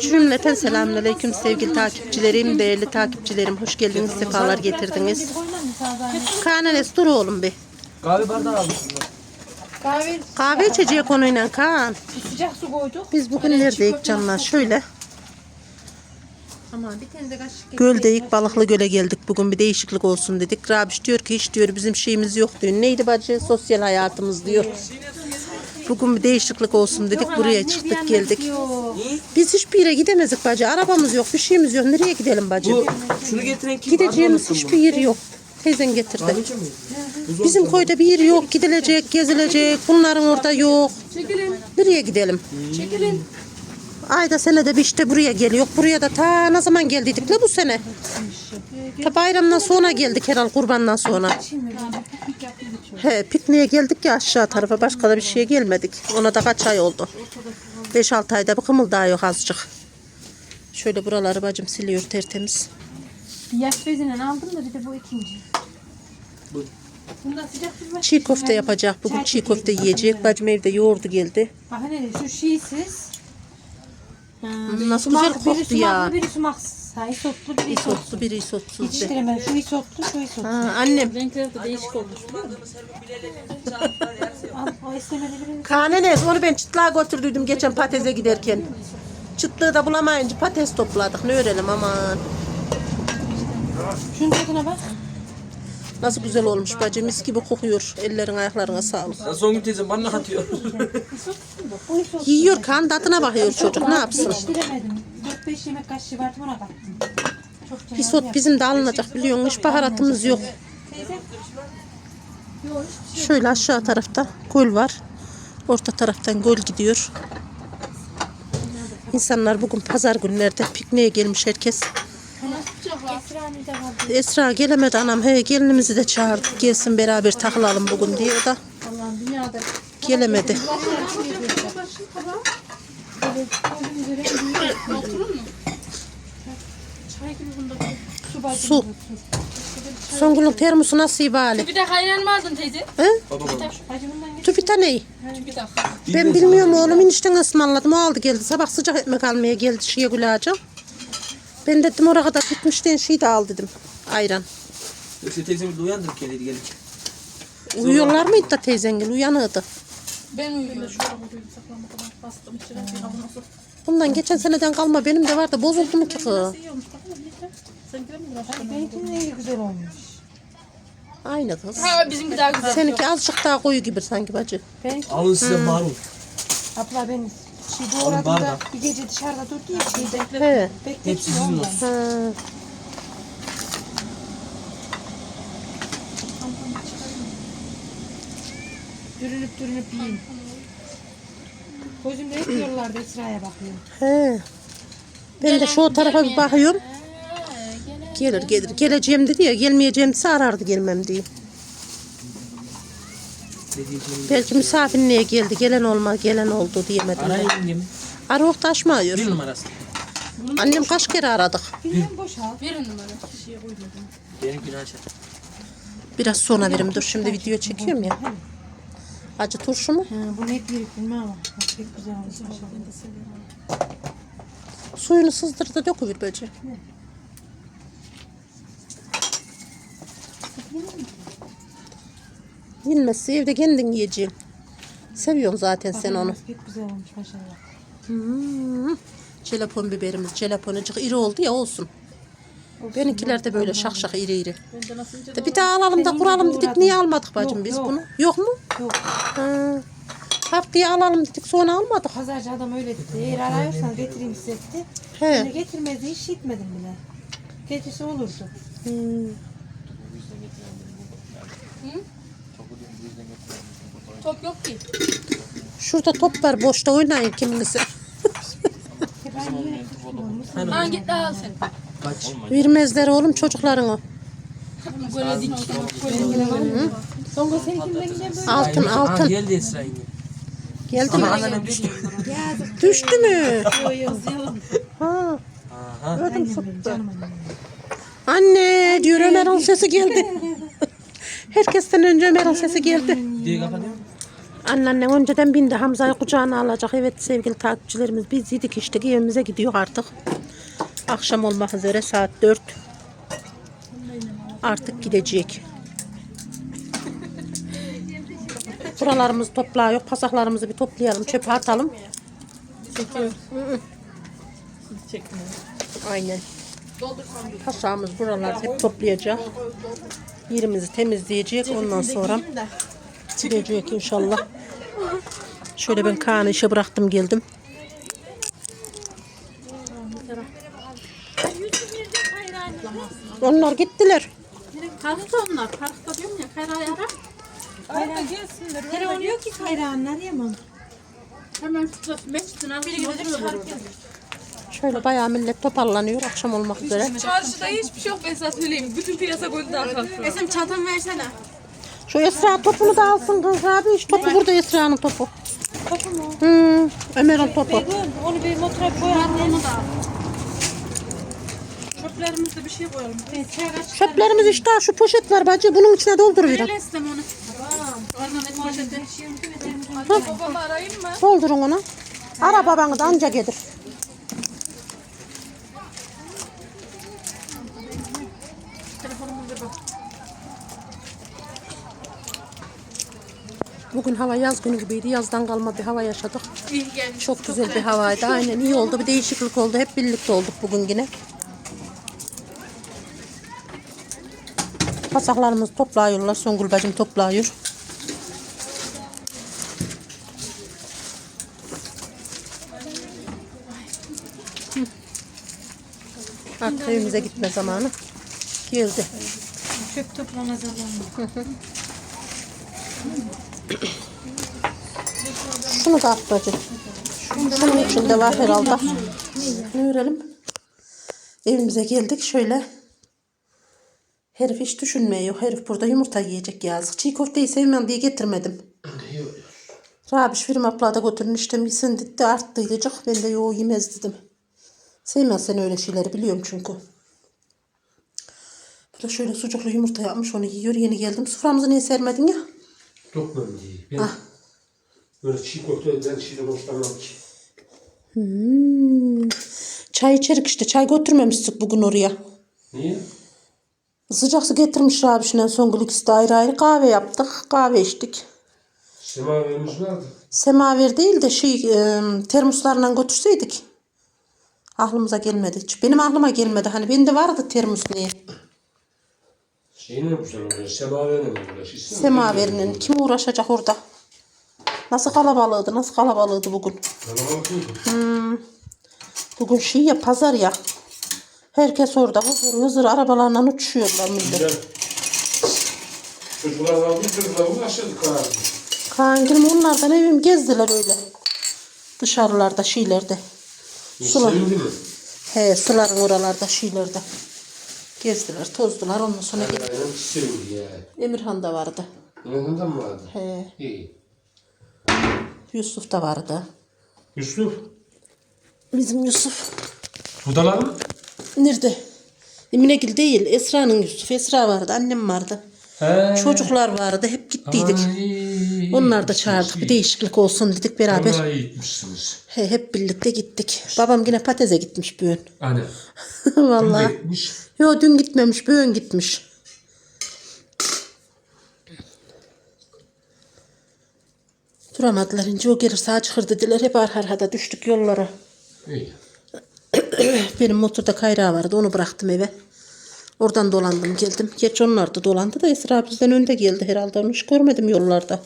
Cümleten selamünaleyküm sevgili takipçilerim, değerli takipçilerim. Hoş geldiniz, sefalar getirdiniz. Kaan dur oğlum bir. Kahve bardağı aldım. Kahve Kahve içeceği konuyla Kaan. sıcak su koyduk. Biz bugün neredeyiz canlar? Şöyle. Ama bir tane de kaşık Göldeyik, balıklı göle geldik. Bugün bir değişiklik olsun dedik. Rabiş diyor ki hiç diyor bizim şeyimiz yok diyor. Neydi bacı? Sosyal hayatımız diyor. Bugün bir değişiklik olsun dedik. Buraya çıktık geldik. Biz hiçbir yere gidemezdik bacı. Arabamız yok, bir şeyimiz yok. Nereye gidelim bacı? Bu şunu getiren kim? Gideceğimiz hiçbir yer yok. Teyzen getirdi. Bizim koyda bir yer yok. Gidilecek, gezilecek. Bunların orada yok. Nereye gidelim? Çekilin. Ayda senede bir işte buraya geliyor. Buraya da ta ne zaman geldiydik la bu sene? Ta bayramdan sonra geldik herhal kurbandan sonra. He pikniğe geldik ya aşağı tarafa başka da bir şeye gelmedik. Ona da kaç ay oldu. 5-6 ayda bir kımıldağı yok azıcık. Şöyle buraları bacım siliyor tertemiz. Yaş bezinden aldım da bir de bu ikinci. Bunda sıcak su var. Çiğ köfte yapacak. Bugün çiğ köfte yiyecek. Bacım evde yoğurdu geldi. Bak hele şu şiisiz. Nasıl güzel koktu ya. biri sumaksız. Ha, isotlu biri isotlu. Isotlu bir isotsuz de. Yetiştiremem. Şu isotlu şu isotlu. Ha, annem. Renkleri de değişik olmuş. Al, o istemedi biri. Kanenes onu ben çıtlığa götürdüydüm geçen pateze giderken. Çıtlığı da bulamayınca patates topladık. Ne örelim aman. Şunun tadına bak. Nasıl güzel olmuş bacım. Mis gibi kokuyor. Ellerin ayaklarına sağlık. Ya son gün teyzem bana atıyor. Bu isotlu. Yiyor kan tadına bakıyor çocuk. Ne yapsın? Yetiştiremedim. 4-5 yemek kaşığı vardı ona kattım. Çok Isot bizim de alınacak biliyorsun. Hiç baharatımız yok. Teyze. Şöyle aşağı tarafta göl var. Orta taraftan göl gidiyor. İnsanlar bugün pazar günlerde pikniğe gelmiş herkes. Esra gelemedi anam. He gelinimizi de çağırdık. Gelsin beraber takılalım bugün diye O da Allah'ım dünyada. gelemedi. Su. Songül'ün termosu nasıl bari? Bir de hayran mı aldın teyze? He? Tüpita ne? Ben bilmiyorum oğlum enişten ısmarladım. O aldı geldi. Sabah sıcak ekmek almaya geldi şeye Gülacığım. Ben dedim oraya kadar gitmişten şey de al dedim. Ayran. İşte teyzemiz de uyandırıp geldi geldik. Uyuyorlar mıydı da teyzengil? Uyanığdı. Ben uyuyorum. Şöyle koyayım saklama kadar bastım içine bir havlusu. Bundan geçen seneden kalma benim de vardı. Bozuldu mu ki kız? İyi olmuş bakın birlikte. Sen görmüyor musun? Benimkinin rengi güzel olmuş. Aynı kız. Ha bizimki daha güzel. Seninki azıcık daha koyu gibi sanki bacı. Benimki Alın size marul. abla ben şey Oğlum doğradım da bardak. bir gece dışarıda durdu ya şeyde. He. Hepsi sizin olsun. Ha. Dürünüp dürünüp yiyin. Gözümde hep yollarda Esra'ya bakıyorum. He. Ben de şu tarafa bir bakıyorum. Gelir gelir. Geleceğim dedi ya. Gelmeyeceğim ise arardı gelmem diye. Belki misafirliğe geldi. Gelen olma gelen oldu diyemedim. Arayın yengemi. Arı taşmıyor. Bir numarası. Annem kaç kere aradık. Bilmem boşalt. Bir numara kişiye koydum. Benimkini açar. Biraz sonra verim. Dur şimdi video çekiyorum ya. Acı turşu mu? Ha, bunu hep yedik bilmem ama. Pek güzel olmuş. Suyunu sızdırdı da döküver böce. Yenmezse evde kendin yiyeceksin. Seviyorsun zaten sen onu. Pek güzel olmuş maşallah. Hmm. Jelepon biberimiz. Jelaponucuk iri oldu ya olsun. Benimkiler de böyle şak şak iri iri. De bir daha alalım da kuralım dedik. Niye almadık bacım Yok, biz yok. bunu? Yok mu? Yok. Ha. Haftaya alalım dedik sonra almadık. Pazarcı adam öyle dedi. Eğer arıyorsan getireyim size dedi. Ben de He. getirmedi hiç gitmedim bile. Getirse olurdu. Hmm. top yok ki. Şurada top var boşta oynayın tutmuyor. Ha git daha al sen. Vermezler oğlum gideceğim böyle? Altın altın. geldi Esra yenge. Geldi mi? anneannem düştü. Düştü mü? Ha. Annem canım annem. Anne diyor Ömer'in sesi geldi. Herkesten önce Ömer'in sesi geldi. Diye. Anneannem önceden bindi Hamza'yı kucağına alacak. Evet sevgili takipçilerimiz biz yedik işte evimize gidiyor artık. Akşam olmak üzere saat 4. Artık gidecek. Buralarımızı topluyor. Pasaklarımızı bir toplayalım. Çöpe atalım. Çekiyor. Aynen. Pasağımız buralar hep toplayacak. Yerimizi temizleyecek. Ondan sonra gidecek inşallah. Şöyle ben Kaan'ı işe bıraktım geldim. Onlar gittiler. Parkta onlar. Parkta diyorum ya. Kayra'yı ara. Kayra gelsinler. Telefon yok ki Kayra'nın arayamam. Hemen şurada mescidin altında oturuyorlar. Şöyle bayağı millet toparlanıyor akşam olmak üzere. Çarşıda hiçbir şey yok ben sana söyleyeyim. Bütün piyasa golden kalktı. Esim çantamı versene. Şu Esra topunu da alsın kız abi. Şu topu burada Esra'nın topu. Topu mu? Hmm, Ömer'in topu. Dur, onu bir motora koyalım. Onu da al. Çöplerimizde bir şey koyalım. Çöplerimiz işte şu poşet var bacı. Bunun içine dolduruverin. Öyle istem onu. Tamam. Poşeti. Babamı arayayım mı? Doldurun onu. Ara babanı da anca gelir. Bugün hava yaz günü gibiydi. Yazdan kalma bir hava yaşadık. İyi gelmiş. Çok güzel bir havaydı. Aynen iyi oldu. Bir değişiklik oldu. Hep birlikte olduk bugün yine. Pasaklarımız toplayıyorlar. Songül bacım toplayıyor. Artık evimize gitme zamanı geldi. Çöp toplama zamanı. Şunu da at şunun içinde var herhalde. Ne görelim? Evimize geldik şöyle. Herif hiç düşünmüyor. Herif burada yumurta yiyecek yazık. Çiğ köfteyi sevmem diye getirmedim. Rabiş Firim abla da götürün işte misin dedi arttı diyecek. Ben de yo yemez dedim. Sevmez sen öyle şeyleri biliyorum çünkü. Bu da şöyle sucuklu yumurta yapmış onu yiyor. Yeni geldim. Soframızı niye sermedin ya? Dokmam diye. Ben böyle çiğ köfteden çiğden hoşlanmam ki. Hmm. Çay içerik işte. Çay götürmemiştik bugün oraya. Niye? Sıcak su getirmiş Rabiş'le Songül ikisi de ayrı ayrı kahve yaptık. Kahve içtik. Semaverimiz vardı. Semaver değil de şey e, termoslarla götürseydik. Aklımıza gelmedi hiç. Benim aklıma gelmedi. Hani bende vardı termos niye? Şeyine mi güzel oluyor? Semaverine mi uğraşırsın? Semaverinin. Kim uğraşacak orada? Nasıl kalabalığıydı? Nasıl kalabalığıydı bugün? Kalabalık mıydı? Bugün şey ya pazar ya. Herkes orada hızır hızır arabalarla uçuşuyorlar millet. Çocuklar aldı, çocuklar uğraşırdık abi. Kaangil'im onlardan evim gezdiler öyle. Dışarılarda şeylerde. Sular. He suların oralarda şeylerde. Gezdiler tozdular ondan sonra Aynen sevindi ya. Emirhan da vardı. Yanında mı vardı? He, İyi. Yusuf da vardı. Yusuf. Bizim Yusuf. Budalar mı? Nerede? Eminegil değil. Esra'nın Yusuf. Esra vardı. Annem vardı. He. Çocuklar vardı. Hep gittiydik. Ay. Onlar da çağırdık. Bir değişiklik olsun dedik beraber. İyi gitmişsiniz. He, hep birlikte gittik. Babam yine Patez'e gitmiş bugün. Anne. Vallahi. Vallahi. gitmiş. Yo dün gitmemiş. Bugün gitmiş. Duramadılar. İnce o gelir sağa çıkır dediler. Hep arka arkada düştük yollara. İyi. Benim motorda kayrağı vardı. Onu bıraktım eve. Oradan dolandım geldim. Geç onlar da dolandı da Esra bizden önde geldi herhalde. Onu hiç görmedim yollarda.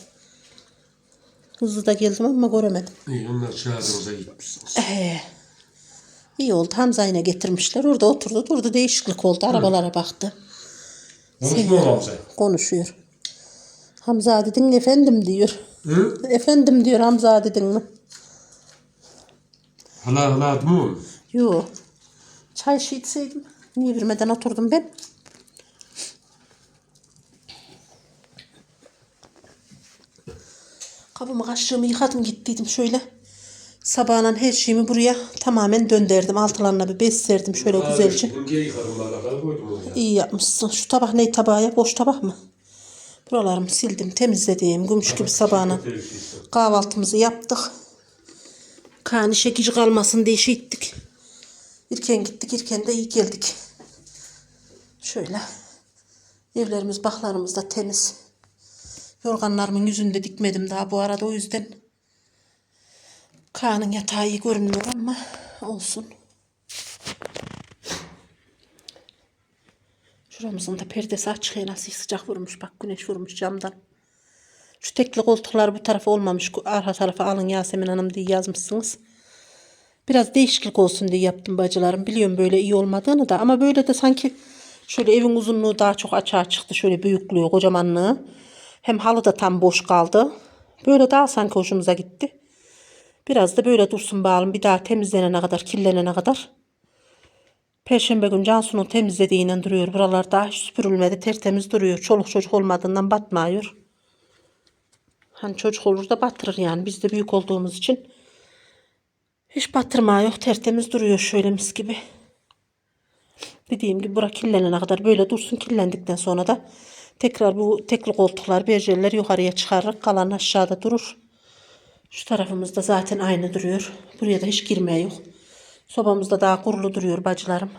Hızlı da geldim ama göremedim. İyi onlar çağırdığınıza gitmişsiniz. Ee, iyi oldu. Hamza yine getirmişler. Orada oturdu durdu. Değişiklik oldu. Arabalara baktı. Konuşma Hamza. Konuşuyor. Hamza dedin efendim diyor. Hı? Efendim diyor Hamza dedin mi? Hala hala mı? Yo. Çay şey içseydim. Niye vermeden oturdum ben? Kabımı kaşığımı yıkadım gittiydim şöyle. Sabahın her şeyimi buraya tamamen döndürdüm. Altılarına bir bez serdim şöyle güzelce. Koydum oraya. İyi yapmışsın. Şu tabak ne tabağı ya? Boş tabak mı? Buralarımı sildim, temizledim. Gümüş gibi sabahına kahvaltımızı yaptık. İşe geç kalmasın diye şey ettik. İrken gittik, irken de iyi geldik. Şöyle. Evlerimiz, baklarımız da temiz. Yorganlarımın yüzünde dikmedim daha bu arada o yüzden. Kaan'ın yatağı iyi görünmüyor ama olsun. Şuramızın da perdesi açık nasıl sıcak vurmuş bak güneş vurmuş camdan. Şu tekli koltuklar bu tarafa olmamış. Arka tarafa alın Yasemin Hanım diye yazmışsınız. Biraz değişiklik olsun diye yaptım bacılarım. Biliyorum böyle iyi olmadığını da ama böyle de sanki şöyle evin uzunluğu daha çok açığa çıktı. Şöyle büyüklüğü, kocamanlığı. Hem halı da tam boş kaldı. Böyle daha sanki hoşumuza gitti. Biraz da böyle dursun bağlım. Bir daha temizlenene kadar, kirlenene kadar. Perşembe gün Cansu'nun temizlediğiyle duruyor. Buralar daha hiç süpürülmedi. Tertemiz duruyor. Çoluk çocuk olmadığından batmıyor. Hani çocuk olur da batırır yani. Biz de büyük olduğumuz için hiç batırma yok. Tertemiz duruyor şöyle mis gibi. Dediğim gibi bura kirlenene kadar böyle dursun. Kirlendikten sonra da tekrar bu tekli koltuklar, berjerler yukarıya çıkarır. Kalan aşağıda durur. Şu tarafımızda zaten aynı duruyor. Buraya da hiç girmeye yok. Sobamızda daha kurulu duruyor bacılarım.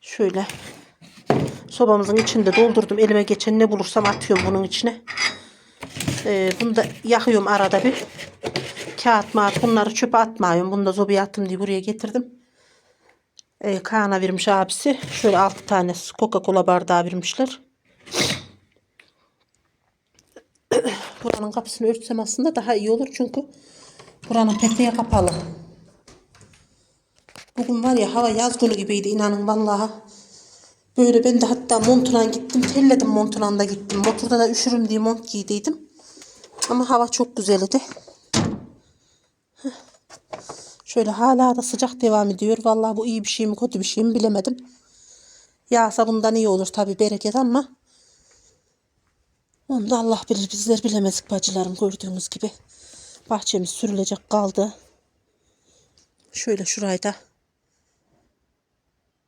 Şöyle. Sobamızın içinde doldurdum. Elime geçen ne bulursam atıyorum bunun içine. Ee, bunu da yakıyorum arada bir. Kağıt mağat bunları çöpe atmıyorum. Bunu da zobaya attım diye buraya getirdim. Ee, Kaan'a vermiş abisi. Şöyle 6 tane Coca-Cola bardağı vermişler. Buranın kapısını örtsem aslında daha iyi olur. Çünkü buranın peteği kapalı. Bugün var ya hava yaz günü gibiydi inanın vallahi. Böyle ben de hatta montuna gittim. Telledim montuna da gittim. Motorda da üşürüm diye mont giydiydim. Ama hava çok güzeldi. Şöyle hala da sıcak devam ediyor. Vallahi bu iyi bir şey mi kötü bir şey mi bilemedim. Yağsa bundan iyi olur tabi bereket ama. Onu da Allah bilir bizler bilemezdik bacılarım gördüğünüz gibi. Bahçemiz sürülecek kaldı. Şöyle şurayı da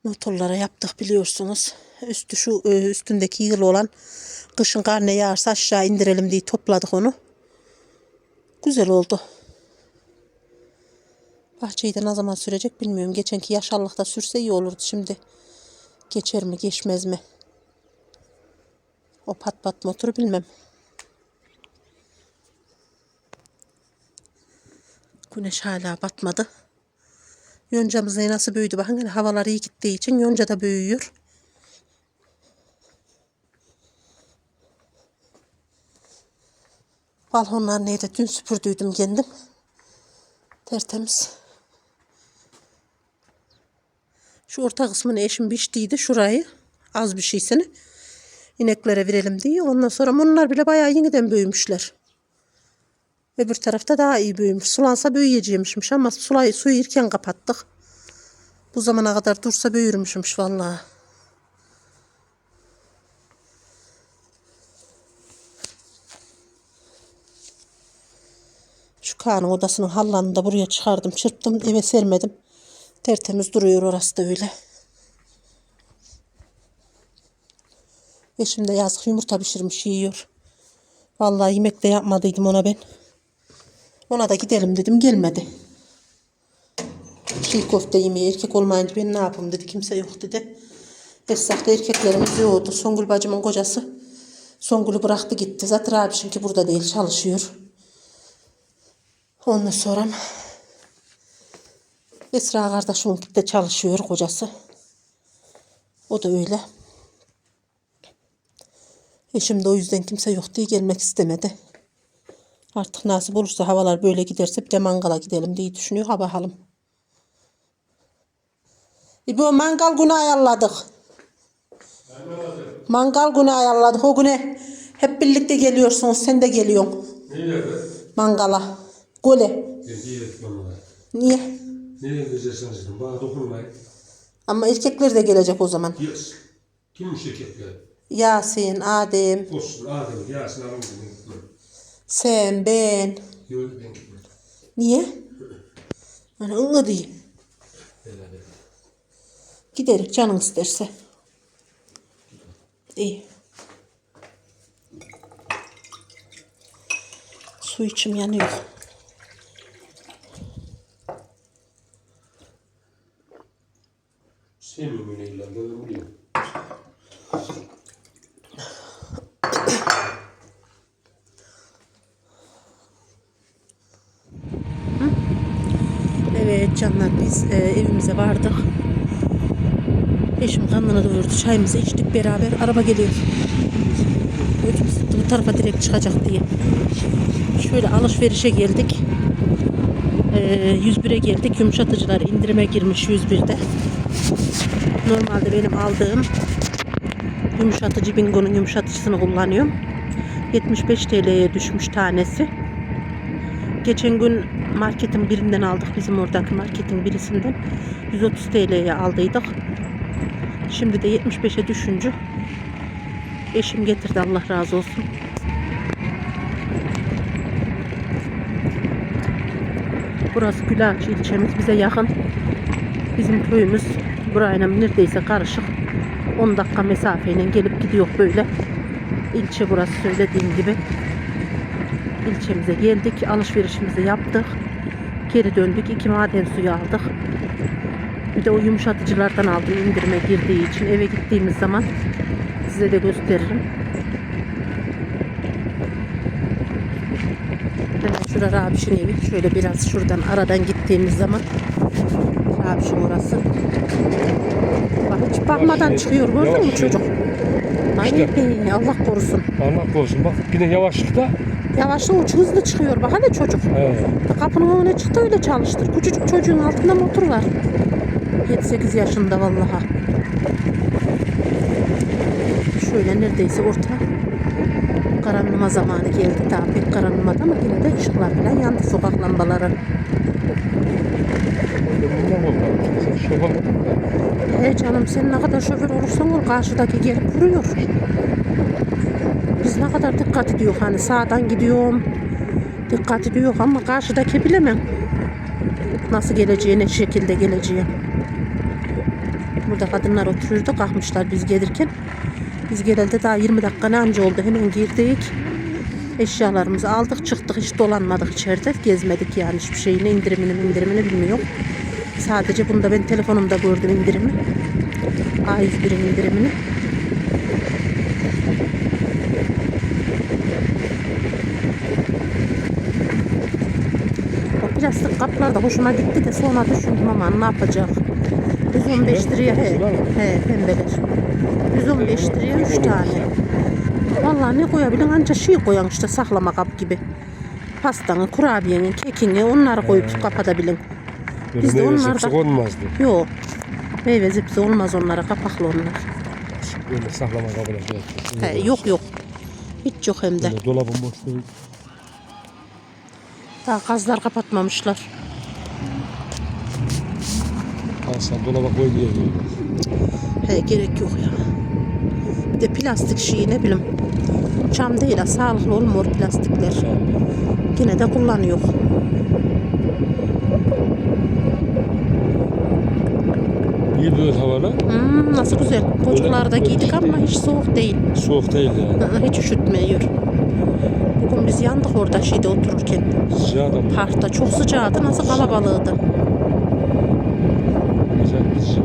motorlara yaptık biliyorsunuz. Üstü şu e, üstündeki yıl olan kışın karne yağarsa aşağı indirelim diye topladık onu. Güzel oldu. Bahçeyi de ne zaman sürecek bilmiyorum. Geçenki yaşallıkta sürse iyi olurdu şimdi. Geçer mi geçmez mi? O pat pat motoru bilmem. Güneş hala batmadı. Yoncamız ne nasıl büyüdü. Bakın hele havalar iyi gittiği için yonca da büyüyor. Balkonlar neydi? Dün süpürdüydüm kendim. Tertemiz. Şu orta kısmını eşim biçtiydi. Şurayı. Az bir şeysini. ineklere verelim diye. Ondan sonra onlar bile bayağı yeniden büyümüşler. Öbür tarafta daha iyi büyümüş. Sulansa büyüyeceğimişmiş ama sulayı suyu erken kapattık. Bu zamana kadar dursa büyürmüşmüş vallahi. Şu Kaan'ın odasının hallarını da buraya çıkardım. Çırptım eve sermedim. Tertemiz duruyor orası da öyle. Eşim de yazık yumurta pişirmiş yiyor. Vallahi yemek de yapmadıydım ona ben. Ona da gidelim dedim gelmedi. Çiğ köfte yemeği erkek olmayınca ben ne yapayım dedi. Kimse yok dedi. Esnafta erkeklerimiz yoktu. Songül bacımın kocası. Songül'ü bıraktı gitti. Zaten abi çünkü burada değil çalışıyor. Ondan sonra Esra kardeşimin de çalışıyor kocası. O da öyle. Eşim de o yüzden kimse yok diye gelmek istemedi. Artık nasip olursa havalar böyle giderse bir de mangala gidelim diye düşünüyor. Ha bakalım. İbo mangal günü ayarladık. Mangal günü ayarladık. O güne hep birlikte geliyorsunuz. Sen de geliyorsun. Nereye? Mangala. Gole. Niye? Nereye gireceksiniz dedim. Bana dokunmayın. Ama erkekler de gelecek o zaman. Yes. Kim Kimmiş erkekler? Yasin, Adem, Olsun Adem, Yasin, Adem gibi. sen, ben. Yok ben gitmem. Niye? Yani ınla değil. Canın isterse. İyi. Su içim yanıyor. Sevmiyorum öyle ilan. Ben de biliyorum. Evet canlar biz e, evimize vardık. Eşim karnına doyurdu. Çayımızı içtik beraber. Araba geliyor. Ödüm bu tarafa direkt çıkacak diye. Şöyle alışverişe geldik. E, 101'e geldik. Yumuşatıcılar indirime girmiş 101'de. Normalde benim aldığım yumuşatıcı Bingo'nun yumuşatıcısını kullanıyorum. 75 TL'ye düşmüş tanesi. Geçen gün marketin birinden aldık bizim oradaki marketin birisinden. 130 TL'ye aldıydık. Şimdi de 75'e düşünce eşim getirdi Allah razı olsun. Burası Gülağaç ilçemiz bize yakın. Bizim köyümüz burayla neredeyse karışık. 10 dakika mesafeyle gelip gidiyor böyle. İlçe burası söylediğim gibi ilçemize geldik. Alışverişimizi yaptık. Geri döndük. iki maden suyu aldık. Bir de o yumuşatıcılardan aldım indirime girdiği için. Eve gittiğimiz zaman size de gösteririm. Hemen şurada Rabiş'in evi. Şöyle biraz şuradan aradan gittiğimiz zaman Rabiş'in orası. Bak hiç bakmadan çıkıyor gördün mü çocuk? Ay İşte. Allah korusun. Allah korusun bak yine yavaşlıkta. Yavaşla uç hızlı çıkıyor bak hadi çocuk. He. Kapının önüne çıktı öyle çalıştır. Küçücük çocuğun altında motor var. 7-8 yaşında vallahi. Şöyle neredeyse orta karanlıma zamanı geldi. Daha pek karanlımadı ama yine de ışıklar falan yandı sokak lambaları. Bundan korkarım. Sen da. He canım sen ne kadar şoför olursan ol karşıdaki gelip vuruyor. Biz ne kadar dikkat ediyor hani sağdan gidiyorum. Dikkat ediyor ama karşıdaki bilemem. Nasıl geleceği, ne şekilde geleceği. Burada kadınlar oturuyordu, kalkmışlar biz gelirken. Biz gelelde daha 20 dakika ne anca oldu. Hemen girdik. Eşyalarımızı aldık, çıktık. Hiç dolanmadık içeride. Gezmedik yani hiçbir şeyini, indirimini, indirimini bilmiyorum. Sadece bunda ben telefonumda gördüm indirimi. A101'in indirimini. O plastik kaplar da hoşuma gitti de sonra düşündüm ama ne yapacak? 115 liraya he, he pembeler. 115 liraya 3 tane. Vallahi ne koyabilin anca şey koyan işte saklama kap gibi. Pastanı, kurabiyenin, kekini onları koyup kapatabilin. Biz de zıpsık olmazdı. Yok. Meyve zipsi olmaz onlara kapaklı onlar. Böyle saklama ediyor. He, yok yok. Hiç yok hem de. Böyle dolabın boşluğu. Daha gazlar kapatmamışlar. Alsan dolaba koy diye. He gerek yok ya. Bir de plastik şeyi ne bileyim. Çam değil ha sağlıklı olmuyor plastikler. Yine de kullanıyor. İyi böyle havalar. Hmm, nasıl güzel. Çocuklar da böyle giydik ama hiç soğuk değil. Soğuk değil yani. Hiç üşütmüyor. Bugün biz yandık orada şeyde otururken. Sıcağı da mı? Parkta çok sıcaktı. Nasıl kalabalığıydı. Güzel bir şey.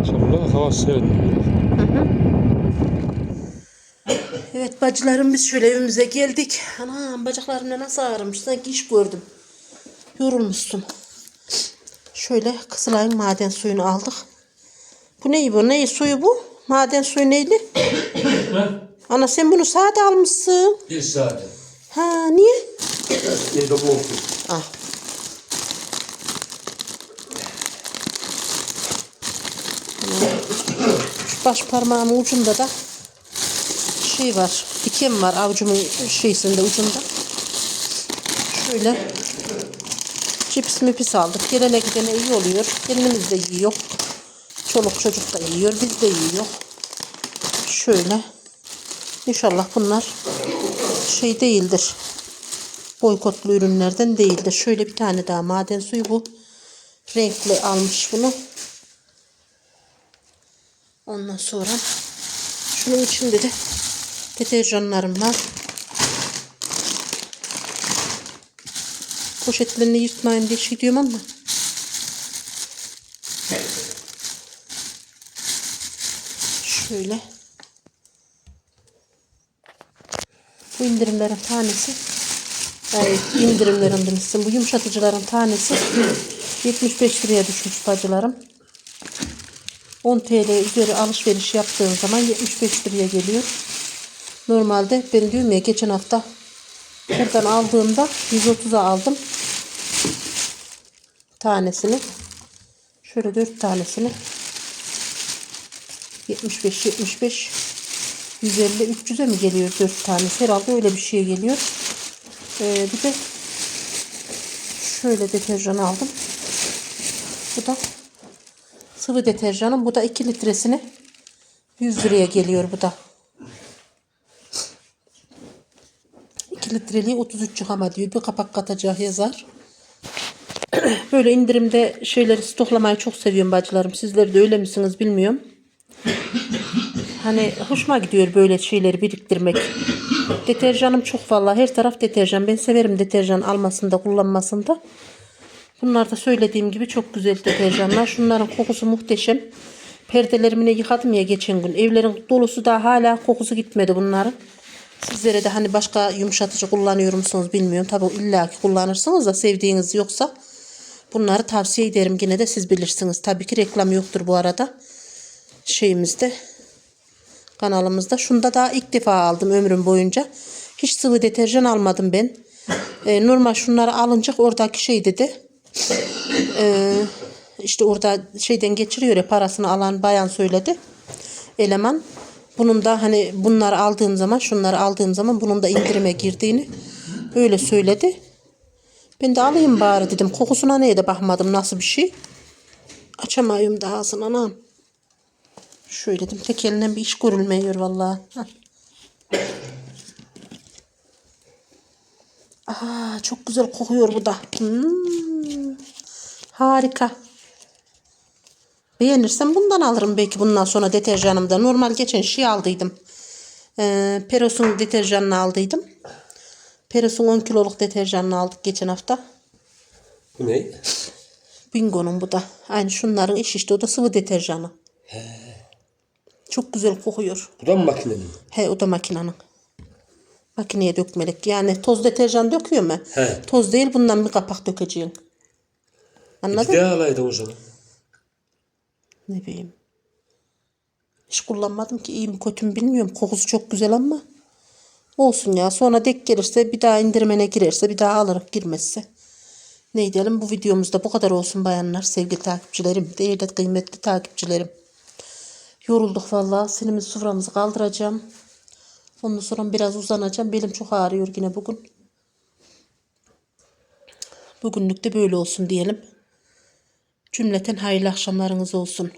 Akşamında hava serinliyor. Evet bacılarım biz şöyle evimize geldik. Anam bacaklarımda nasıl ağrımış. Sanki iş gördüm. Yorulmuşsun. Şöyle Kızılay'ın maden suyunu aldık. Bu ne bu? Ne suyu bu? Maden suyu neyli? Ana sen bunu sade almışsın. Bir saat. Ha niye? Evde bu olsun. Ah. Şu baş parmağımın ucunda da şey var. Diken var avucumun şeysinde ucunda. Şöyle cips mipis aldık. Gelene gidene iyi oluyor. Kendimiz de yiyor. Çoluk çocuk da yiyor. Biz de yiyor. Şöyle. İnşallah bunlar şey değildir boykotlu ürünlerden değildir. Şöyle bir tane daha maden suyu bu. Renkli almış bunu. Ondan sonra şunun içinde de deterjanlarım var. Poşetlerini yırtmayayım diye şey diyorum ama. Şöyle. Bu indirimlerin tanesi Evet, indirimlerin demişsin. Bu yumuşatıcıların tanesi 75 liraya düşmüş bacılarım. 10 TL üzeri alışveriş yaptığın zaman 75 liraya geliyor. Normalde ben diyorum ya geçen hafta buradan aldığımda 130'a aldım. Tanesini. Şöyle 4 tanesini. 75 75 150 300'e mi geliyor 4 tanesi? Herhalde öyle bir şey geliyor. Ee, bir de şöyle deterjan aldım. Bu da sıvı deterjanım. Bu da 2 litresini 100 liraya geliyor bu da. 2 litreliği 33 yıkama diyor. Bir kapak katacak yazar. Böyle indirimde şeyleri stoklamayı çok seviyorum bacılarım. Sizler de öyle misiniz bilmiyorum. Hani hoşuma gidiyor böyle şeyleri biriktirmek. Deterjanım çok vallahi her taraf deterjan. Ben severim deterjan almasında kullanmasında. Bunlar da söylediğim gibi çok güzel deterjanlar. Şunların kokusu muhteşem. Perdelerimi yıkadım ya geçen gün. Evlerin dolusu da hala kokusu gitmedi bunların. Sizlere de hani başka yumuşatıcı kullanıyor musunuz bilmiyorum. Tabii illa ki kullanırsınız da sevdiğiniz yoksa bunları tavsiye ederim. Yine de siz bilirsiniz. Tabii ki reklam yoktur bu arada. Şeyimizde kanalımızda. Şunda daha ilk defa aldım ömrüm boyunca. Hiç sıvı deterjan almadım ben. Ee, normal şunları alınca oradaki şey dedi. Ee, işte orada şeyden geçiriyor ya parasını alan bayan söyledi. Eleman. Bunun da hani bunları aldığım zaman şunları aldığım zaman bunun da indirime girdiğini öyle söyledi. Ben de alayım bari dedim. Kokusuna neye bakmadım nasıl bir şey. Açamayım da ağzını anam. Şöyle dedim tek elinden bir iş görülmüyor vallahi. Aa, çok güzel kokuyor bu da. Hmm, harika. Beğenirsem bundan alırım belki bundan sonra deterjanımda. Normal geçen şey aldıydım. Ee, Peros'un deterjanını aldıydım. Peros'un 10 kiloluk deterjanını aldık geçen hafta. Bu ne? Bingo'nun bu da. Aynı şunların iş işte o da sıvı deterjanı. Çok güzel kokuyor. Bu da mı makinenin? He o da makinenin. Makineye dökmelik. Yani toz deterjan döküyor mu? He. Toz değil bundan bir kapak dökeceksin. Bir Anladın de mı? alaydı o zaman. Ne bileyim. Hiç kullanmadım ki iyi mi kötü mü bilmiyorum. Kokusu çok güzel ama. Olsun ya. Sonra dek gelirse bir daha indirmene girerse bir daha alırım girmezse. Ne diyelim bu videomuzda bu kadar olsun bayanlar. Sevgili takipçilerim. Değerli kıymetli takipçilerim. Yorulduk vallahi. Sinimizi suframızı kaldıracağım. Ondan sonra biraz uzanacağım. Belim çok ağrıyor yine bugün. Bugünlük de böyle olsun diyelim. Cümleten hayırlı akşamlarınız olsun.